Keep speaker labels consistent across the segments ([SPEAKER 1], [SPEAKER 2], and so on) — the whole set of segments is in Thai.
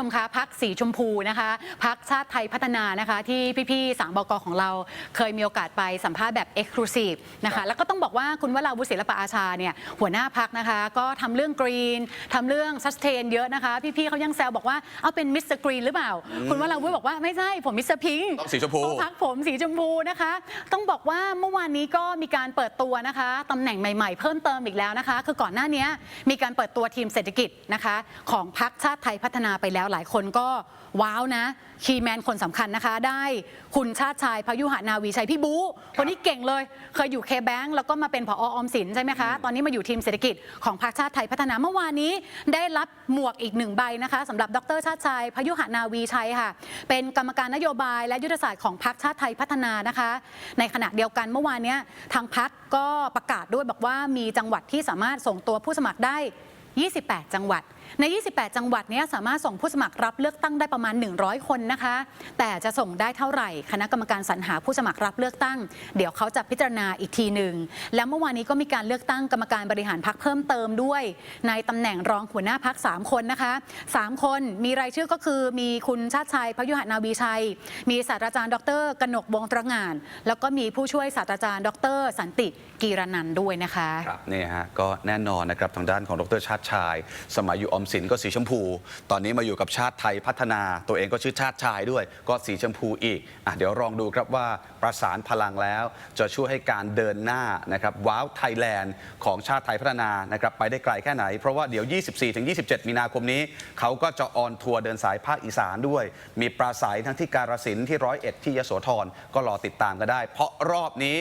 [SPEAKER 1] ชมคะพักสีชมพูนะคะพักชาติไทยพัฒนานะคะ ที่พี่ๆสามบกของเราเคยมีโอกาสไปสัมภาษณ์แบบ e x c l u s i v e นะ
[SPEAKER 2] ครั
[SPEAKER 1] คะ
[SPEAKER 2] บ
[SPEAKER 1] แล้วก็ต้องบอกว่าคุณวราวุฒิศิลปะอาชาเนี่ยหัวหน้าพักนะคะ ก็ทำเรื่องกรีนทำเรื่อง sustain เยอะนะคะ พี่ๆเขายังแซวบอกว่าเอาเป็นมิสเตอร์กรีนหรือเปล่า คุณวราวุฒิบอกว่าไม่ใช่ผมมิสเตอร์พิง
[SPEAKER 2] ต้องสีชมพู
[SPEAKER 1] พักผมสีชมพูนะคะ ต้องบอกว่าเมื่อวานนี้ก็มีการเปิดตัวนะคะตำแหน่งใหม่ ๆ เพิ่มเติมอีกแล้วนะคะ คือก่อนหน้านี้มีการเปิดตัวทีมเศรษฐกิจนะคะของพักชาติไทยพัฒนาไปแล้วหลายคนก็ว้าวนะ คีย์แมนคนสำคัญนะคะ ได้คุณชาติชายพยุหนาวีชัยพี่บูคนนี้เก่งเลย เคยอยู่เคแบงแล้วก็มาเป็นผอออมสินใช่ไหมคะ ตอนนี้มาอยู่ทีมเศรษฐกิจของพรรคชาติไทยพัฒนาเมื่อวานนี้ ได้รับหมวกอีกหนึ่งใบนะคะสำหรับดรชาติชายพยุหนาวีชัยค่ะ เป็นกรรมการนโยบายและยุทธศาสตร์ของพรรคชาติไทยพัฒนานะคะ ในขณะเดียวกันเมื่อวานเนี้ยทางพรรคก็ประกาศด้วยบอกว่ามีจังหวัดที่สามารถส่งตัวผู้สมัครได้ 28 จังหวัด ใน 28 จังหวัดนี้สามารถส่งผู้สมัครรับเลือกตั้งได้ประมาณ 100 คนนะคะ แต่จะส่งได้เท่าไหร่ คณะกรรมการสรรหาผู้สมัครรับเลือกตั้ง เดี๋ยวเขาจะพิจารณาอีกทีหนึ่ง แล้วเมื่อวานนี้ก็มีการเลือกตั้งกรรมการบริหารพักเพิ่มเติมด้วย ในตำแหน่งรองหัวหน้าพัก3คนนะคะ 3 คนมีรายชื่อก็คือมีคุณชาติชัยพยุหนาวีชัย มีศาสตราจารย์ดรกนกวงตรงาน แล้วก็มีผู้ช่วยศาสตราจารย์ ดร สันติกีรนันด้วยนะคะ
[SPEAKER 2] ครับนี่ฮะก็แน่นอนนะครับทางด้านของดรชาติชาย สมัยอยู่ออมสินก็สีชมพู ตอนนี้มาอยู่กับชาติไทยพัฒนา ตัวเองก็ชื่อชาติชายด้วย ก็สีชมพูอีกอะเดี๋ยวลองดูครับว่าประสานพลังแล้ว จะช่วยให้การเดินหน้านะครับว้าวไทยแลนด์ของชาติไทยพัฒนานะครับไปได้ไกลแค่ไหน เพราะว่าเดี๋ยว 24-27 มีนาคมนี้ เขาก็จะออนทัวร์เดินสายภาคอีสานด้วย มีปราศัยทั้งที่การสินธุ์ที่ร้อยเอ็ดที่ยโสธรก็รอติดตามกันได้ เพราะรอบนี้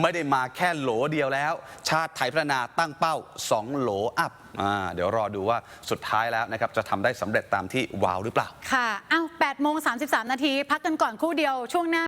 [SPEAKER 2] ไม่ได้มาแค่โหลเดียวแล้ว ชาติไทยพัฒนาตั้งเป้า 2 โหลอัพอ่าเดี๋ยวรอดูว่าสุดท้ายแล้วนะครับจะทำได้สำเร็จตามที่วาวหรือเปล่า
[SPEAKER 1] ค่ะอ้าว8โมง33 นาที พักกันก่อนครู่เดียวช่วงหน้า